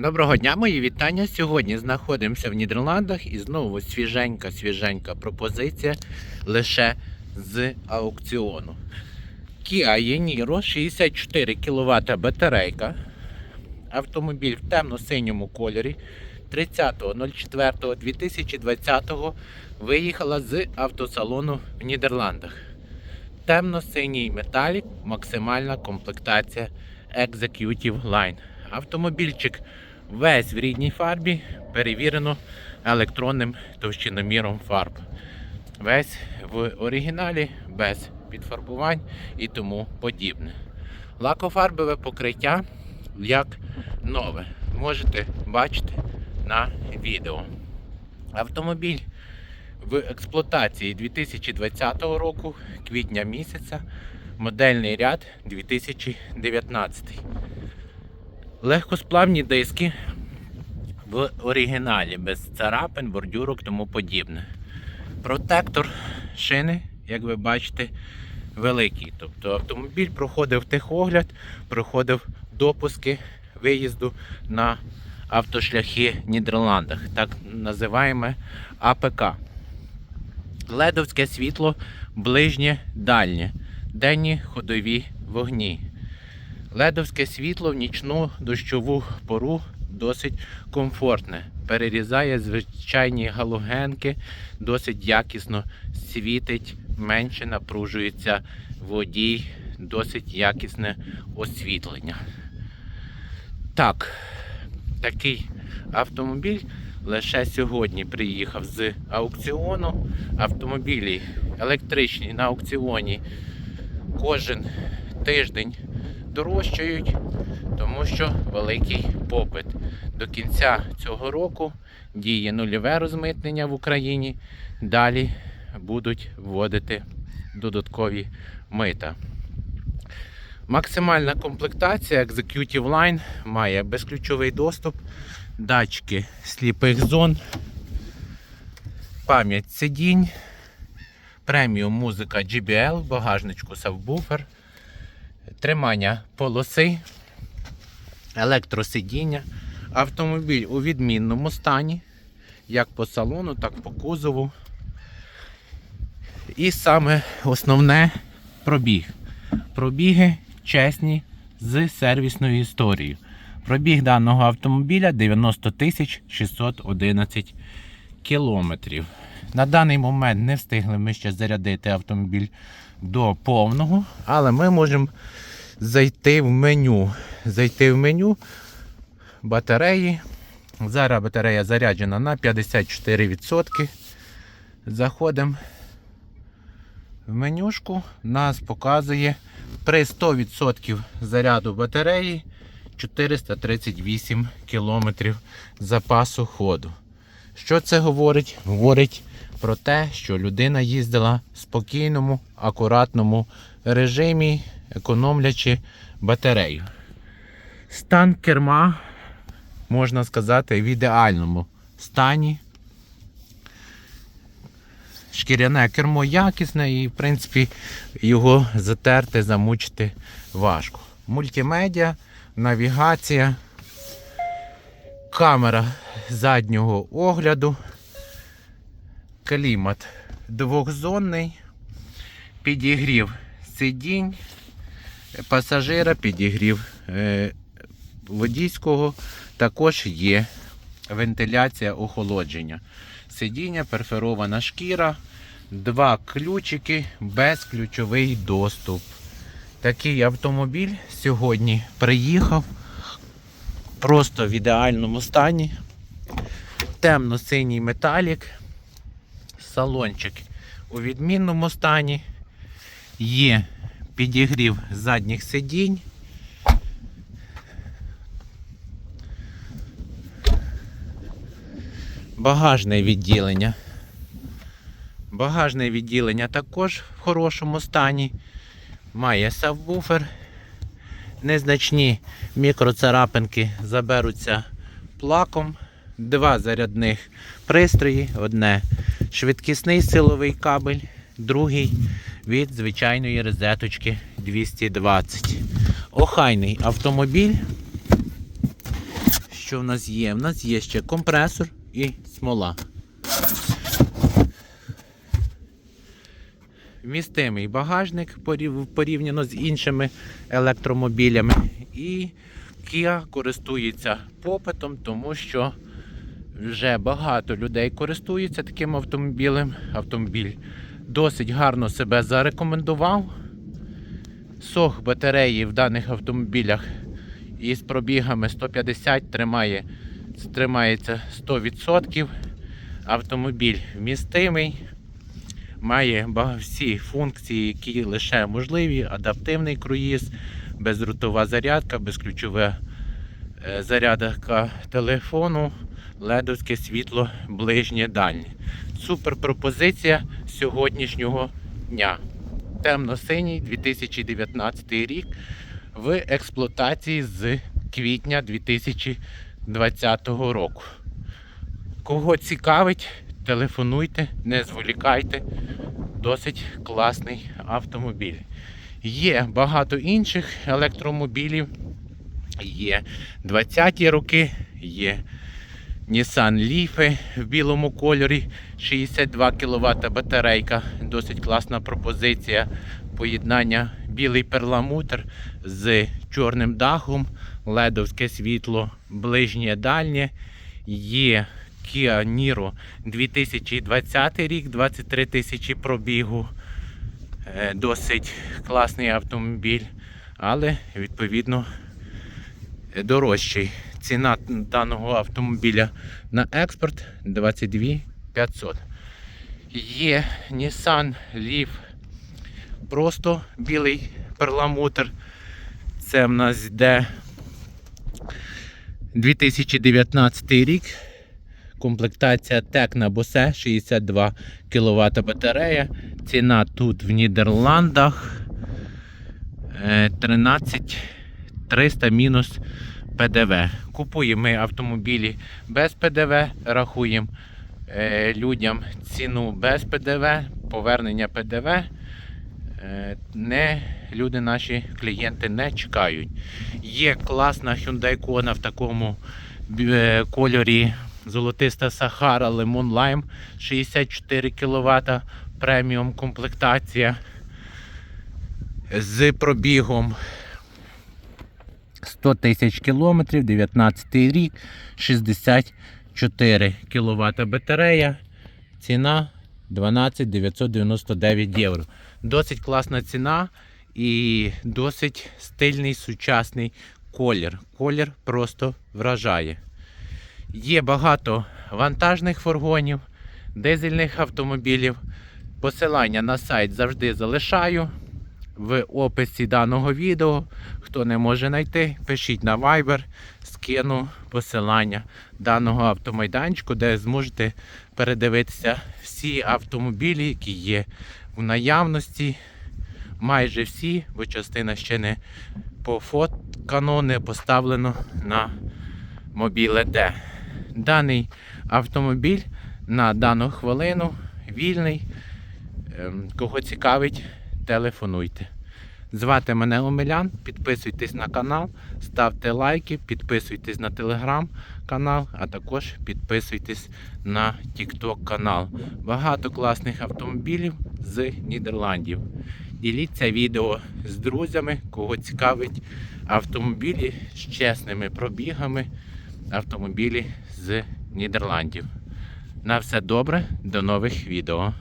Доброго дня, мої вітання. Сьогодні знаходимося в Нідерландах і знову свіженька, свіженька пропозиція лише з аукціону. Kia Yeniro 64 кВт батарейка. Автомобіль в темно-синьому кольорі 30.04.2020 виїхала з автосалону в Нідерландах. Темно-синій металік, максимальна комплектація Executive Line. Автомобільчик весь в рідній фарбі, перевірено електронним товщиноміром фарб. Весь в оригіналі без підфарбувань і тому подібне. Лакофарбове покриття як нове. Можете бачити на відео. Автомобіль в експлуатації 2020 року, квітня місяця, модельний ряд 2019. Легкосплавні диски в оригіналі, без царапин, бордюрок, тому подібне. Протектор шини, як ви бачите, великий. Тобто автомобіль проходив техогляд, проходив допуски виїзду на автошляхи в Нідерландах, так називаємо АПК. Ледовське світло ближнє дальнє, денні ходові вогні. Ледовське світло в нічну дощову пору досить комфортне. Перерізає звичайні галогенки, досить якісно світить, менше напружується водій, досить якісне освітлення. Так, такий автомобіль лише сьогодні приїхав з аукціону. Автомобілі електричні на аукціоні кожен тиждень дорожчають, тому що великий попит. До кінця цього року діє нульове розмитнення в Україні. Далі будуть вводити додаткові мита. Максимальна комплектація Executive Line має безключовий доступ, датчики сліпих зон, пам'ять сидінь, преміум музика GBL, багажничку сабвуфер, тримання полоси, електросидіння. Автомобіль у відмінному стані, як по салону, так по кузову. І саме основне пробіг. Пробіги чесні з сервісною історією. Пробіг даного автомобіля 90 тисяч 611 кілометрів. На даний момент не встигли ми ще зарядити автомобіль до повного, але ми можемо зайти в меню. Зайти в меню батареї. Зараз батарея заряджена на 54%. Заходимо в менюшку, нас показує при 100% заряду батареї 438 км запасу ходу. Що це говорить? Говорить про те, що людина їздила в спокійному, акуратному режимі, економлячи батарею. Стан керма, можна сказати, в ідеальному стані. Шкіряне кермо якісне і, в принципі, його затерти, замучити важко. Мультимедіа, навігація, камера заднього огляду, клімат двохзонний, підігрів сидінь, пасажира, підігрів е, водійського, також є вентиляція охолодження. Сидіння, перфорована шкіра, два ключики, безключовий доступ. Такий автомобіль сьогодні приїхав просто в ідеальному стані. Темно-синій металік, салончик у відмінному стані. Є підігрів задніх сидінь. Багажне відділення. Багажне відділення також в хорошому стані. Має сабвуфер. Незначні мікроцарапинки заберуться плаком. Два зарядних пристрої. Одне швидкісний силовий кабель, другий від звичайної розеточки 220. Охайний автомобіль. що в нас є? В нас є ще компресор і смола. Вмістимий багажник порівняно з іншими електромобілями. І Kia користується попитом, тому що вже багато людей користуються таким автомобілем. Автомобіль досить гарно себе зарекомендував. Сох батареї в даних автомобілях із пробігами 150 тримає, тримається 100%. Автомобіль вмістимий, має всі функції, які лише можливі: адаптивний круїз, безрутова зарядка, безключова е, зарядка телефону, ледовське світло ближнє дальнє. Супер пропозиція сьогоднішнього дня. Темно-синій 2019 рік в експлуатації з квітня 2020 року. Кого цікавить, телефонуйте, не зволікайте. Досить класний автомобіль. Є багато інших електромобілів. Є 20-ті роки, є Nissan Leaf в білому кольорі, 62 кВт батарейка. Досить класна пропозиція поєднання білий перламутр з чорним дахом, ледовське світло, ближнє дальнє. Є Kia Niro 2020 рік, 23 тисячі пробігу. Е, Досить класний автомобіль, але відповідно дорожчий. Ціна даного автомобіля на експорт 22 500. Є Nissan Leaf просто білий перламутр. Це в нас йде 2019 рік. Комплектація Tecna Bose 62 кВт батарея. Ціна тут в Нідерландах е, 13 300 мінус ПДВ. Купуємо ми автомобілі без ПДВ, рахуємо е, людям ціну без ПДВ, повернення ПДВ. Е, Не, люди наші клієнти не чекають. Є класна Hyundai Kona в такому е, кольорі Золотиста Сахара Lemon Lime 64 кВт преміум комплектація з пробігом 100 тисяч кілометрів, 19 рік, 64 кВт батарея. Ціна 12 999 євро. Досить класна ціна і досить стильний сучасний колір. Колір просто вражає. Є багато вантажних фургонів, дизельних автомобілів. Посилання на сайт завжди залишаю в описі даного відео. Хто не може знайти, пишіть на Viber, скину посилання даного автомайданчику, де зможете передивитися всі автомобілі, які є в наявності. Майже всі, бо частина ще не пофоткано, не поставлено на мобіле Д. Даний автомобіль на дану хвилину вільний. Ем, Кого цікавить, телефонуйте. Звати мене Омелян, підписуйтесь на канал, ставте лайки, підписуйтесь на телеграм-канал, а також підписуйтесь на TikTok канал. Багато класних автомобілів з Нідерландів. Діліться відео з друзями, кого цікавить автомобілі з чесними пробігами, автомобілі з Нідерландів. На все добре, до нових відео.